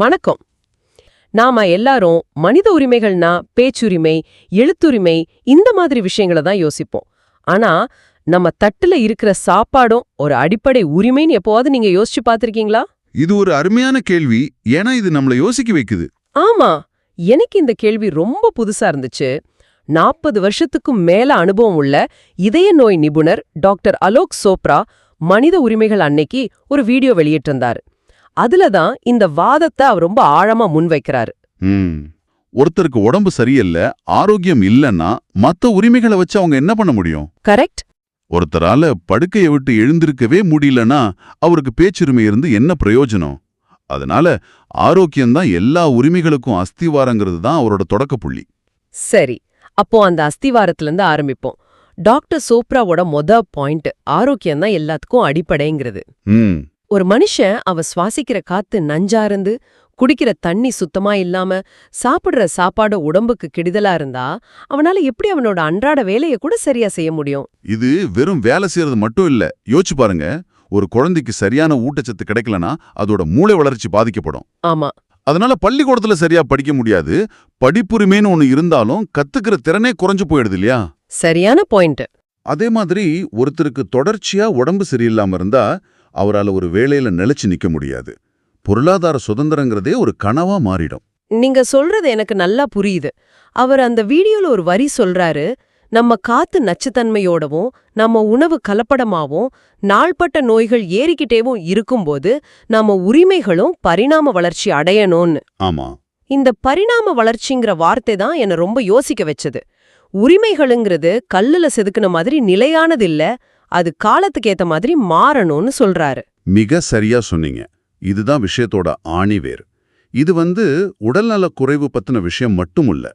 வணக்கம். நாம எல்லாரும் மனித உரிமைகள்னா பேச்சுரிமை எழுத்துரிமை இந்த மாதிரி விஷயங்களை தான் யோசிப்போம். ஆனா நம்ம தட்டுல இருக்கிற சாப்பாடும் ஒரு அடிப்படை உரிமைன்னு எப்போவாவது நீங்க யோசிச்சு பார்த்திருக்கீங்களா? இது ஒரு அருமையான கேள்வி. ஏன்னா இது நம்மள யோசிக்க வைக்குது. ஆமா. எனக்கு இந்த கேள்வி ரொம்ப புதுசா இருந்துச்சு. நாற்பது வருஷத்துக்கும் மேல அனுபவம் உள்ள இதய நோய் நிபுணர் டாக்டர் அலோக் சோப்ரா மனித உரிமைகள் அன்னைக்கு ஒரு வீடியோ வெளியிட்டிருந்தாரு. அதுல தான் இந்த வாதத்தை அவர் ரொம்ப ஆழமா முன்வைக்கிறாரு. ஒருத்தருக்கு உடம்பு சரியில்லை ஆரோக்கியம் இல்லைன்னா மத்த உரிமைகளை வச்சு அவங்க என்ன பண்ண முடியும்? கரெக்ட் ஒருத்தரால படுக்கையை விட்டு எழுந்திருக்கவே முடியலன்னா அவருக்கு பேச்சுரிமை இருந்து என்ன பிரயோஜனம்? அதனால ஆரோக்கியம்தான் எல்லா உரிமைகளுக்கும் அஸ்திவாரங்கிறது தான் அவரோட தொடக்க புள்ளி. சரி அப்போ அந்த அஸ்திவாரத்துல இருந்து ஆரம்பிப்போம். டாக்டர் சோப்ராவோட மொத பாயிண்ட் ஆரோக்கியம் தான் எல்லாத்துக்கும் அடிப்படைங்கிறது. ஒரு மனுஷன் அவ சுவாசிக்கிற காத்து நஞ்சா இருந்து குடிக்கிற தண்ணி சுத்தமா இல்லாம சாப்பிடுற சாப்பாடு உடம்புக்கு கெடுதலா இருந்தா அவனால எப்படி அவனோட அன்றாட வேலையை கூட சரியா செய்ய முடியும்? இது வெறும் வேலை செய்யறது மட்டும் இல்ல. யோசிச்சு பாருங்க. ஒரு குழந்தைக்கு சரியான ஊட்டச்சத்து கிடைக்கலனா அதோட மூளை வளர்ச்சி பாதிக்கப்படும். ஆமா. அதனால பள்ளிக்கூடத்துல சரியா படிக்க முடியாது. படிப்புரிமைன்னு ஒண்ணு இருந்தாலும் கத்துக்கிற திறனே குறைஞ்சு போயிடுது இல்லையா? சரியான பாயிண்ட் அதே மாதிரி ஒருத்தருக்கு தொடர்ச்சியா உடம்பு சரியில்லாம இருந்தா அவரால ஒரு வேலையில நிலைச்சு நிக்க முடியாது. பொருளாதார சுதந்திரங்கிறதே ஒரு கனவா மாறிடும். நீங்க சொல்றது எனக்கு நல்லா புரியுது. அவர் அந்த வீடியோல ஒரு வரி சொல்றாரு நம்ம காத்து நச்சுத்தன்மையோடவும் நம்ம உணவு கலப்படமாவும் நாள்பட்ட நோய்கள் ஏறிக்கிட்டேவும் இருக்கும்போது நம்ம உரிமைகளும் பரிணாம வளர்ச்சி அடையணும்னு. ஆமா. இந்த பரிணாம வளர்ச்சிங்கிற வார்த்தை தான் என்னை ரொம்ப யோசிக்க வச்சது. உரிமைகளுங்கிறது கல்லுல செதுக்குன மாதிரி நிலையானது இல்ல அது காலத்துக்கு ஏத்த மாதிரி மாறணும்னு சொல்றாரு. மிக சரியா சொன்னீங்க. இதுதான் விஷயத்தோட ஆணிவேர் இது வந்து உடல்நலக் குறைவு பத்தின விஷயம் மட்டும் இல்ல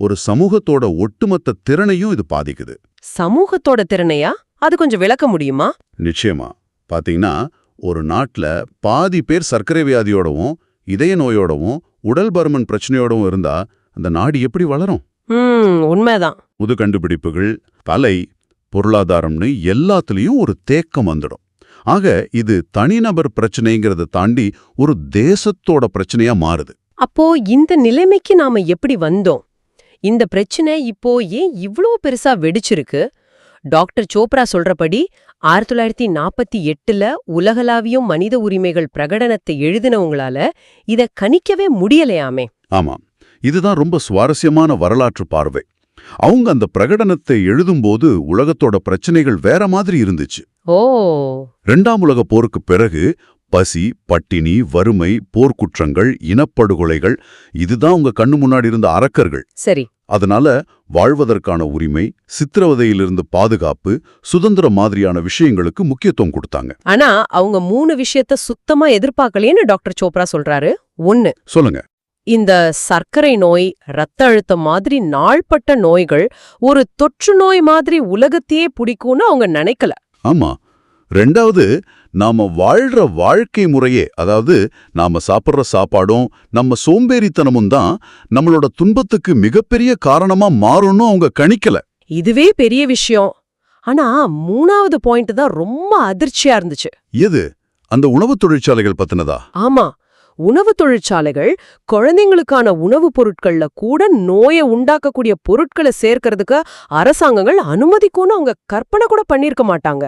ஒரு சமூகத்தோட ஒட்டுமொத்த திறனையும் இது பாதிக்குது. சமூகத்தோட திறனையா? அது கொஞ்சம் விளக்க முடியுமா? நிச்சயமா. பாத்தீங்கன்னா ஒரு நாட்டுல பாதி பேர் சர்க்கரை வியாதியோடவும் இதய நோயோடவும் உடல் பருமன் பிரச்சனையோடவும் இருந்தா அந்த நாடு எப்படி வளரும்? உண்மைதான். புது கண்டுபிடிப்புகள் கலை பொருளாதாரம்னு எல்லாத்துலயும் ஒரு தேக்கம் வந்துடும். ஆக இது தனிநபர் பிரச்சனைங்கிறத தாண்டி ஒரு தேசத்தோட பிரச்சனையா மாறுது. அப்போ இந்த நிலைமைக்கு நாம எப்படி வந்தோம்? இந்த பிரச்சனை இப்போ ஏன் இவ்ளோ பெருசா வெடிச்சிருக்கு? டாக்டர் சோப்ரா சொல்றபடி ஆயிரத்தி தொள்ளாயிரத்தி நாற்பத்தி எட்டுல உலகளாவியும் மனித உரிமைகள் பிரகடனத்தை எழுதினவங்களால இத கணிக்கவே முடியலையாமே. ஆமா இதுதான் ரொம்ப சுவாரஸ்யமான வரலாற்று பார்வை. அவங்க அந்த பிரகடனத்தை எழுதும்போது உலகத்தோட பிரச்சனைகள் வேற மாதிரி இருந்துச்சு. ஓ. இரண்டாம் உலகப் போருக்கு பிறகு பசி பட்டினி வறுமை போர்க்குற்றங்கள் இனப்படுகொலைகள் இதுதான் உங்க கண்ணு முன்னாடி இருந்த அரக்கர்கள். சரி. அதனால வாழ்வதற்கான உரிமை சித்திரவதையிலிருந்து பாதுகாப்பு சுதந்திரம் மாதிரியான விஷயங்களுக்கு முக்கியத்துவம் கொடுத்தாங்க. ஆனா அவங்க மூணு விஷயத்த சுத்தமா எதிர்பார்க்கலையேன்னு டாக்டர் சோப்ரா சொல்றாரு. ஒன்னு சொல்லுங்க. இந்த சர்க்கரை நோய் ரத்த அழுத்தம் மாதிரி நாள்பட்ட நோய்கள் ஒரு தொற்று நோய் மாதிரி உலகத்தையே பிடிக்கும்னு அவங்க நினைக்கல. ஆமா. ரெண்டாவது நாம வாழ்ற வாழ்க்கை முறையே அதாவது நாம சாப்பிடுற சாப்பாடும் நம்ம சோம்பேறித்தனமும் தான் நம்மளோட துன்பத்துக்கு மிகப்பெரிய காரணமா மாறும்னு அவங்க கணிக்கல. இதுவே பெரிய விஷயம். ஆனா மூணாவது பாயிண்ட் தான் ரொம்ப அதிர்ச்சியா இருந்துச்சு. எது? அந்த உணவுத் தொழிற்சாலைகள் பத்தினதா? ஆமா. உணவு தொழிற்சாலைகள் குழந்தைங்களுக்கான உணவுப் பொருட்கள்ல கூட நோயை உண்டாக்கக்கூடிய பொருட்களை சேர்க்கறதுக்கு அரசாங்கங்கள் அனுமதிக்கும்னு அவங்க கற்பனை கூட பண்ணிருக்க மாட்டாங்க.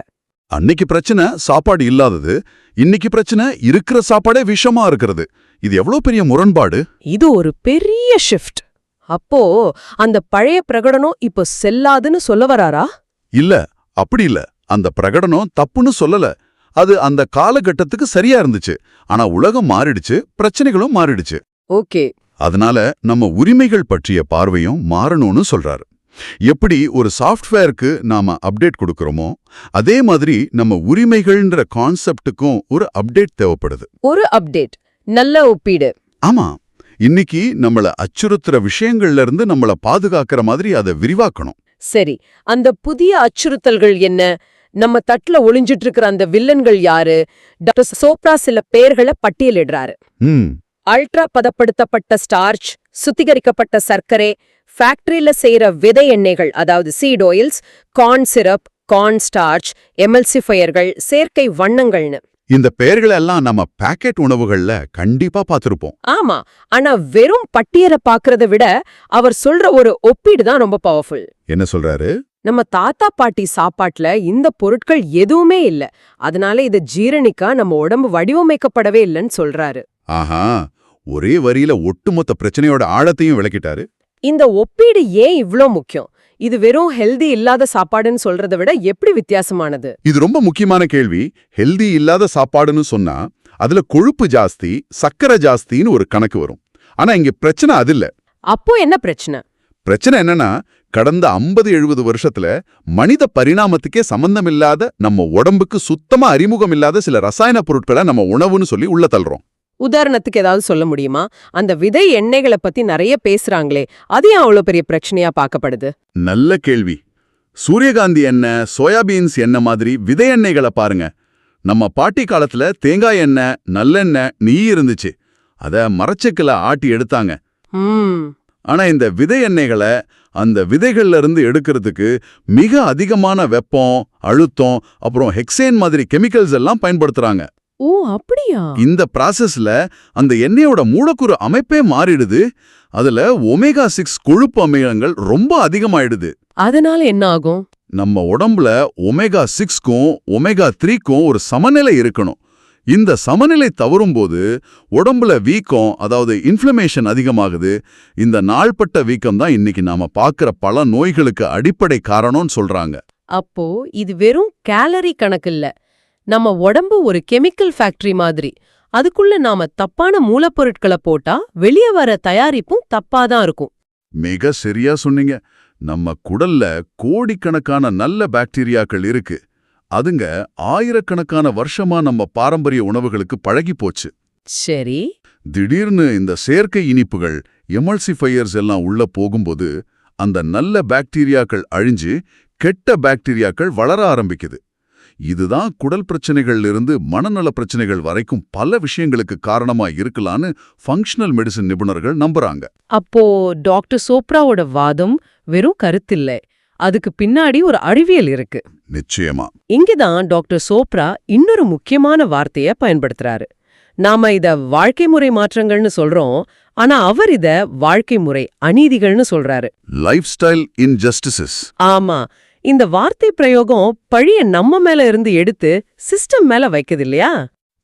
அன்னைக்கு பிரச்சனை சாப்பாடு இல்லாதது இன்னைக்கு பிரச்சனை இருக்கிற சாப்பாடே விஷமா இருக்கிறது. இது எவ்வளவு பெரிய முரண்பாடு? இது ஒரு பெரிய ஷிஃப்ட் அப்போ அந்த பழைய பிரகடனம் இப்போ செல்லாதுன்னு சொல்ல வராரா? இல்ல அப்படி இல்ல. அந்த பிரகடனம் தப்புன்னு சொல்லல. அது அந்த காலகட்டத்துக்கு சரியா இருந்துச்சு. ஆனா உலகம் மாறிடுச்சு பிரச்சனைகளும் மாறிடுச்சு. ஓகே. அதனால நம்ம உரிமைகள் பற்றிய பார்வையும் மாறணும்னு சொல்றாரு. எப்படி ஒரு சாஃப்ட்வேருக்கு நாம அப்டேட் கொடுக்கறோமோ அதே மாதிரி நம்ம உரிமைகள்ன்ற கான்செப்டுக்கும் ஒரு அப்டேட் தேவைப்படுது. ஒரு அப்டேட் நல்ல ஒப்பீடு. ஆமா. இன்னைக்கு நம்மள அச்சுறுத்துற விஷயங்கள்ல இருந்து நம்மள பாதுகாக்கிற மாதிரி அதை விரிவாக்கணும். சரி அந்த புதிய அச்சுறுத்தல்கள் என்ன? நம்ம தட்டுல ஒளிஞ்சிட்டு இருக்கிற அந்த வில்லன்கள் யாரு? டாக்டர் சோப்ரா சில பெயர்களை பட்டியலிடுறாரு. அல்ட்ரா பதப்படுத்தப்பட்ட ஸ்டார்ச் சுத்திகரிக்கப்பட்ட சர்க்கரை ஃபேக்டரியில செய்யற விதை எண்ணெய்கள் அதாவது seed oils corn syrup corn starch எமல்சிஃபயர்கள் செயற்கை வண்ணங்கள்னு. இந்த பெயர்களை எல்லாம் நம்ம பாக்கெட் உணவுகள்ல கண்டிப்பா பார்த்திருப்போம் ஆமா. ஆனா வெறும் பட்டியலை பாக்குறத விட அவர் சொல்ற ஒரு ஒப்பீடு தான் ரொம்ப பவர்ஃபுல் என்ன சொல்றாரு? நம்ம தாத்தா பாட்டி சாப்பாட்டுல இந்த பொருட்கள் எதுவுமே இல்ல. அதனால இத ஜீரணிக்க நம்ம உடம்பு வடிவமைக்கப்படவே இல்லைன்னு சொல்றாரு. ஆஹா ஒரே வரியில ஒட்டுமொத்த பிரச்சனையோட ஆழத்தையும் விளக்கிட்டாரு. இந்த ஒப்பீடு ஏன் இவ்ளோ முக்கியம்? இது வெறும் ஹெல்தி இல்லாத சாப்பாடுன்னு சொல்றதை விட எப்படி வித்தியாசமானது? இது ரொம்ப முக்கியமான கேள்வி. ஹெல்தி இல்லாத சாப்பாடுன்னு சொன்னா அதுல கொழுப்பு ஜாஸ்தி சக்கரை ஜாஸ்தின்னு ஒரு கணக்கு வரும். ஆனா இங்க பிரச்சனை அது இல்ல. அப்போ என்ன பிரச்சனை? பிரச்சனை என்னன்னா கடந்த 50 எழுபது வருஷத்துல மனித பரிணாமத்துக்கே சம்பந்தமில்லாத நம்ம உடம்புக்கு சுத்தமா அறிமுகம் இல்லாத சில ரசாயன பொருட்களை நம்ம உணவுன்னு சொல்லி உள்ள தள்ளுறோம். உதாரணத்துக்கு ஏதாவது சொல்ல முடியுமா? அந்த விதை எண்ணெய்களை பத்தி நிறைய பேசுறாங்களே அது ஏன் அவ்வளவு பெரிய பிரச்சனையா பார்க்கப்படுது? நல்ல கேள்வி. சூரியகாந்தி எண்ணெய் சோயாபீன்ஸ் எண்ணெய் மாதிரி விதை எண்ணெய்களை பாருங்க. நம்ம பாட்டி காலத்துல தேங்காய் எண்ணெய் நல்லெண்ணெய் நெய் இருந்துச்சு. அத மரச்செக்கில் ஆட்டி எடுத்தாங்க. ஆனா இந்த விதை எண்ணெய்களை அந்த விதைகள்ல இருந்து எடுக்கிறதுக்கு மிக அதிகமான வெப்பம் அழுத்தம் அப்புறம் ஹெக்சேன் மாதிரி கெமிக்கல்ஸ் எல்லாம் பயன்படுத்துறாங்க. ஓ அப்படியா? இந்த ப்ராசஸ்ல அந்த எண்ணெயோட மூலக்கூறு அமைப்பே மாறிடுது. அதுல ஒமேகா சிக்ஸ் கொழுப்பு அமிலங்கள் ரொம்ப அதிகமாயிடுது. அதனால என்ன ஆகும்? நம்ம உடம்புல ஒமேகா சிக்ஸ்க்கும் ஒமேகா த்ரீக்கும் ஒரு சமநிலை இருக்கணும். இந்த சமநிலை தவறும்போது உடம்புல வீக்கம் அதாவது இன்ஃப்ளமேஷன் அதிகமாகுது. இந்த நாள்பட்ட வீக்கம் தான் இன்னைக்கு நாம பார்க்குற பல நோய்களுக்கு அடிப்படை காரணம்னு சொல்றாங்க. அப்போ இது வெறும் கேலரி கணக்கு இல்ல. நம்ம உடம்பு ஒரு கெமிக்கல் ஃபேக்டரி மாதிரி. அதுக்குள்ள நாம தப்பான மூலப்பொருட்களை போட்டா வெளியே வர தயாரிப்பும் தப்பாதான் இருக்கும். மிக சரியா சொன்னீங்க. நம்ம குடல்ல கோடிக்கணக்கான நல்ல பாக்டீரியாக்கள் இருக்கு. அதுங்க ஆயிரக்கணக்கான வருஷமா நம்ம பாரம்பரிய உணவுகளுக்கு பழகி போச்சு. சரி. திடீர்னு இந்த செயற்கை இனிப்புகள் எமல்சிஃபையர்ஸ் எல்லாம் உள்ள போகும்போது அந்த நல்ல பாக்டீரியாக்கள் அழிஞ்சு கெட்ட பாக்டீரியாக்கள் வளர ஆரம்பிக்குது. இதுதான் குடல் பிரச்சனைகள்ல இருந்து மனநல பிரச்சனைகள் வரைக்கும் பல விஷயங்களுக்கு காரணமா இருக்கலான்னு ஃபங்க்ஷனல் மெடிசின் நிபுணர்கள் நம்புறாங்க. அப்போ டாக்டர் சோப்ராவோட வாதம் வெறும் கருத்தில்ல. அதுக்கு பின்னாடி ஒரு அறிவியல் இருக்கு. நிச்சயமா. இங்கதான் டாக்டர் சோப்ரா இன்னொரு முக்கியமான வார்த்தைய பயன்படுத்துறாரு. நாம இத வாழ்க்கை முறை மாற்றங்கள்னு சொல்றோம் ஆனா அவர் இத வாழ்க்கை முறை அநீதிகள்னு சொல்றாரு. லைஃப் ஸ்டைல் இன்ஜஸ்டிசஸ் ஆமா இந்த வார்த்தை பிரயோகம் பழிய நம்ம மேல இருந்து எடுத்து சிஸ்டம் மேல வைக்குது இல்லையா?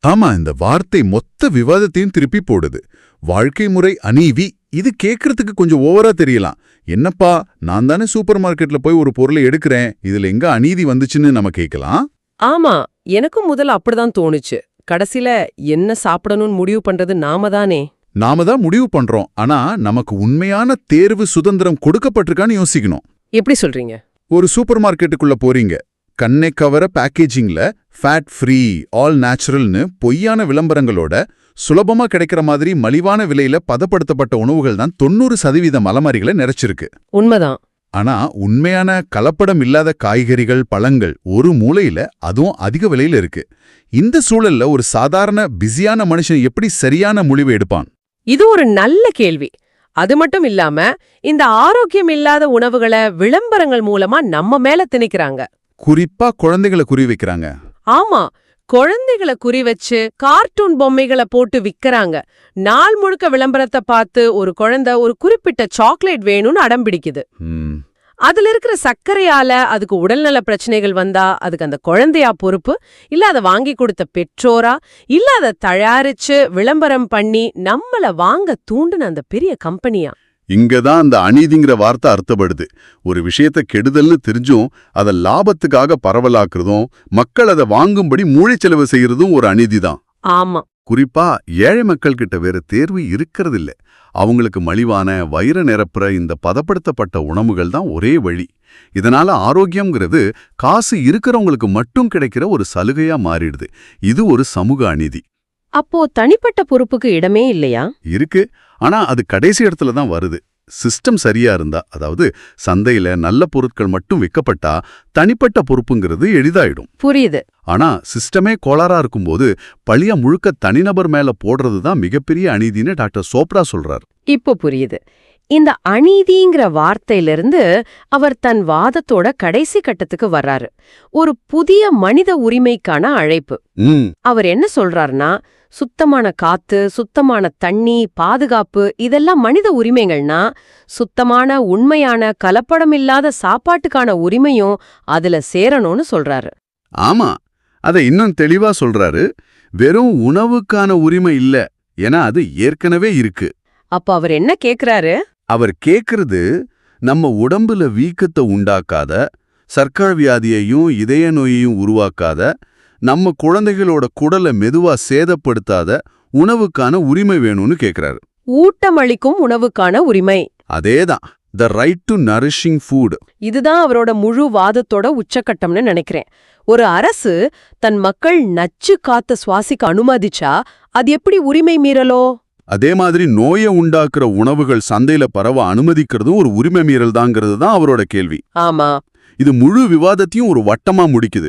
ஆமா இந்த வார்த்தை மொத்த விவாதத்தையும் திருப்பி போடுது. வாழ்க்கை முறை அநீதி இது கேட்கறதுக்கு கொஞ்சம் ஓவரா தெரியலாம். என்னப்பா நான் தானே சூப்பர் மார்க்கெட்ல போய் ஒரு பொருளை எடுக்கிறேன் இதுல எங்க அநீதி வந்துச்சுன்னு நம்ம கேட்கலாம் ஆமா எனக்கும் முதல்ல அப்படிதான் தோணுச்சு. கடைசில என்ன சாப்பிடணும்னு முடிவு பண்றது நாம தானே. நாம தான் முடிவு பண்றோம் ஆனா நமக்கு உண்மையான தேர்வு சுதந்திரம் கொடுக்கப்பட்டிருக்கான்னு யோசிக்கணும். எப்படி சொல்றீங்க? ஒரு சூப்பர் மார்க்கெட்டுக்குள்ள போறீங்க. கண்ணை கவர பேக்கேஜிங்ல ஃபேட் ஃப்ரீ ஆல் நேச்சுரல்னு பொய்யான விளம்பரங்களோட சுலபமா கிடைக்கிற மாதிரி மலிவான விலையில பதப்படுத்தப்பட்ட உணவுகள் தான் தொண்ணூறு சதவீத மலமாரிகளை நிறைச்சிருக்கு. உண்மைதான். ஆனா உண்மையான கலப்படம் இல்லாத காய்கறிகள் பழங்கள் ஒரு மூலையில அதுவும் அதிக விலையில இருக்கு. இந்த சூழல்ல ஒரு சாதாரண பிஸியான மனுஷன் எப்படி சரியான முடிவு எடுப்பான்? இது ஒரு நல்ல கேள்வி. அது மட்டும் இல்லாம இந்த ஆரோக்கியம் இல்லாத உணவுகளை விளம்பரங்கள் மூலமா நம்ம மேல திணிக்கிறாங்க. குறிப்பா குழந்தைகளை குறி வைக்கிறாங்க. ஆமா. குழந்தைகளை குறி வச்சு கார்ட்டூன் பொம்மைகளை போட்டு விக்கறாங்க. நாள் முழுக்க விளம்பரத்தை பார்த்து ஒரு குழந்தை ஒரு குறிப்பிட்ட சாக்லேட் வேணும்னு அடம் பிடிக்குது. ம், அதுல இருக்கிற சர்க்கரையால அதுக்கு உடல்நல பிரச்சனைகள் வந்தா அதுக்கு அந்த குழந்தையா பொறுப்பு? இல்ல அதை வாங்கி கொடுத்த பெற்றோரா? இல்ல அதை தயாரிச்சு விளம்பரம் பண்ணி நம்மள வாங்க தூண்டுன அந்த பெரிய கம்பெனியா? இங்கதான் அந்த அநீதிங்கிற வார்த்தை அர்த்தப்படுது. ஒரு விஷயத்த கெடுதல்னு தெரிஞ்சும் அதை லாபத்துக்காக பரவலாக்குறதும் மக்கள் அதை வாங்கும்படி மூளைச்செலவு செய்யறதும் ஒரு அநீதிதான். ஆமா. குறிப்பா ஏழை மக்கள் கிட்ட வேற தேர்வு இருக்கிறதில்ல. அவங்களுக்கு மலிவான வயிற நிரப்புற இந்த பதப்படுத்தப்பட்ட உணவுகள் தான் ஒரே வழி. இதனால ஆரோக்கியம்ங்கிறது காசு இருக்கிறவங்களுக்கு மட்டும் கிடைக்கிற ஒரு சலுகையா மாறிடுது. இது ஒரு சமூக அநீதி. அப்போ தனிப்பட்ட பொறுப்புக்கு இடமே இல்லையா? இருக்கு. ஆனா அது கடைசி இடத்துல தான் வருது. சிஸ்டம் சரியா இருந்தா அதாவது சந்தையில நல்ல பொருட்கள் மட்டும் விற்கப்பட்டா தனிப்பட்ட பொறுப்புங்கிறது எளிதாயிடும். புரியுது. ஆனா சிஸ்டமே கோளாறா இருக்கும்போது பழிய முழுக்க தனிநபர் மேல போடுறது தான் மிகப்பெரிய அநீதின்னு டாக்டர் சோப்ரா சொல்றார். இப்போ புரியுது. இந்த அநீதிங்கிற வார்த்தையிலிருந்து அவர் தன் வாதத்தோட கடைசி கட்டத்துக்கு வர்றாரு. ஒரு புதிய மனித உரிமைக்கான அழைப்பு. அவர் என்ன சொல்றாருன்னா சுத்தமான காத்து சுத்தமான தண்ணி பாதுகாப்பு இதெல்லாம் மனித உரிமைகள்னா சுத்தமான உண்மையான கலப்படமில்லாத சாப்பாட்டுக்கான உரிமையும் அதுல சேரணும்னு சொல்றாரு. ஆமா அதை இன்னும் தெளிவா சொல்றாரு வெறும் உணவுக்கான உரிமை இல்ல ஏன்னா அது ஏற்கனவே இருக்கு. அப்ப அவர் என்ன கேக்குறாரு? அவர் கேக்குறது நம்ம உடம்புல வீக்கத்தை உண்டாக்காத சர்க்கரை வியாதியையும் இதய நோயையும் உருவாக்காத நம்ம குழந்தைகளோட குடலை மெதுவா சேதப்படுத்தாத உணவுக்கான உரிமை வேணும்னு கேக்குறாரு. ஊட்டமளிக்கும் உணவுக்கான உரிமை. அதேதான். The right to nourishing food இதுதான் அவரோட முழு வாதத்தோட உச்சக்கட்டம்னு நினைக்கிறேன். ஒரு அரசு தன் மக்கள் நச்சு காத்த சுவாசிக்க அனுமதிச்சா அது எப்படி உரிமை மீறலோ? அதே மாதிரி நோயை உண்டாக்குற உணவுகள் சந்தையில பரவ அனுமதிக்கிறதும் ஒரு உரிமை மீறல் தாங்கிறது தான் அவரோட கேள்வி. ஆமா. இது முழு விவாதத்தையும் ஒரு வட்டமா முடிக்குது.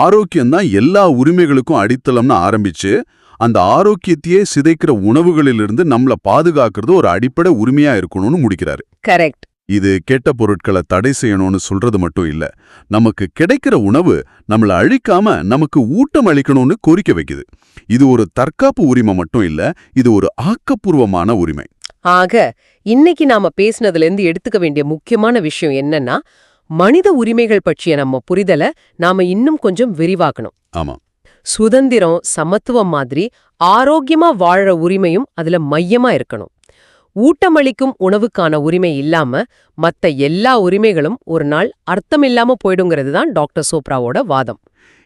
ஆரோக்கியம் தான் எல்லா உரிமைகளுக்கும் அடித்தளம்னு ஆரம்பிச்சு அந்த ஆரோக்கியத்தையே சிதைக்கிற உணவுகளிலிருந்து நம்மள பாதுகாக்கிறது ஒரு அடிப்படை உரிமையா இருக்கணும்னு முடிக்கிறாரு. கரெக்ட். இது கெட்ட பொருட்களை தடை செய்யணும்னு சொல்றது மட்டும் இல்ல நமக்கு கிடைக்கிற உணவு நம்மள அழிக்காம நமக்கு ஊட்டம் அளிக்கணும்னு கோரிக்கை வைக்குது. இது ஒரு தற்காப்பு உரிமை மட்டும் இல்ல இது ஒரு ஆக்கப்பூர்வமான உரிமை. ஆக இன்னைக்கு நாம பேசினதுல இருந்து எடுத்துக்க வேண்டிய முக்கியமான விஷயம் என்னன்னா மனித உரிமைகள் பற்றிய நம்ம புரிதலை நாம இன்னும் கொஞ்சம் விரிவாக்கணும். ஆமா. சுதந்திரம் சமத்துவம் மாதிரி ஆரோக்கியமா வாழற உரிமையும் அதுல மையமா இருக்கணும். ஊட்டமளிக்கும் உணவுக்கான உரிமை இல்லாம மத்த எல்லா உரிமைகளும் ஒரு நாள் அர்த்தமில்லாம போயிடுங்கிறது தான் டாக்டர் சோப்ராவோட வாதம்.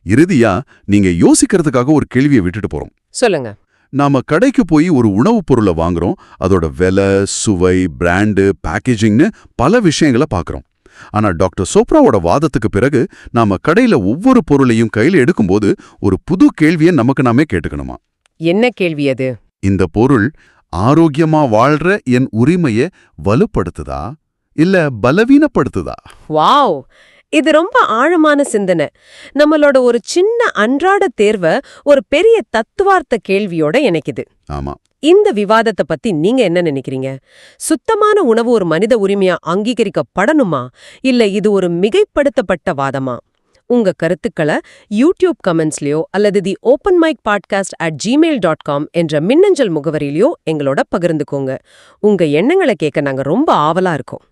இறுதியா நீங்க யோசிக்கிறதுக்காக ஒரு கேள்வியை விட்டுட்டு போறோம். சொல்லுங்க. நாம கடைக்கு போய் ஒரு உணவுப் பொருளை வாங்குறோம் அதோட விலை சுவை பிராண்டு பேக்கேஜிங்னு பல விஷயங்களை பார்க்கறோம் ஆனா டாக்டர் சோப்ராவோட வாதத்துக்கு பிறகு நாம கடையில ஒவ்வொரு பொருளையும் கையில எடுக்கும்போது ஒரு புது கேள்வியை நமக்கு நாமே கேட்டுக்கணுமா? என்ன கேள்வி அது? இந்த பொருள் ஆரோக்கியமா வாழ்ற என் உரிமையை வலுப்படுத்துதா? இல்ல பலவீனப்படுத்துதா? வாவ்! இது ரொம்ப ஆழமான சிந்தனை. நம்மளோட ஒரு சின்ன அன்றாட தேர்வை ஒரு பெரிய தத்துவார்த்த கேள்வியோட இணைக்குது. ஆமா. இந்த விவாதத்தை பத்தி நீங்க என்ன நினைக்கிறீங்க? சுத்தமான உணவு ஒரு மனித உரிமையா அங்கீகரிக்கப்படணுமா? இல்ல இது ஒரு மிகைப்படுத்தப்பட்ட வாதமா? உங்க கருத்துக்களை யூடியூப் கமெண்ட்ஸ்லயோ அல்லது the open mic podcast at Gmail dot com என்ற மின்னஞ்சல் முகவரியிலயோ எங்களோட பகிர்ந்துக்கோங்க. உங்க எண்ணங்களை கேட்க நாங்க ரொம்ப ஆவலா இருக்கோம்.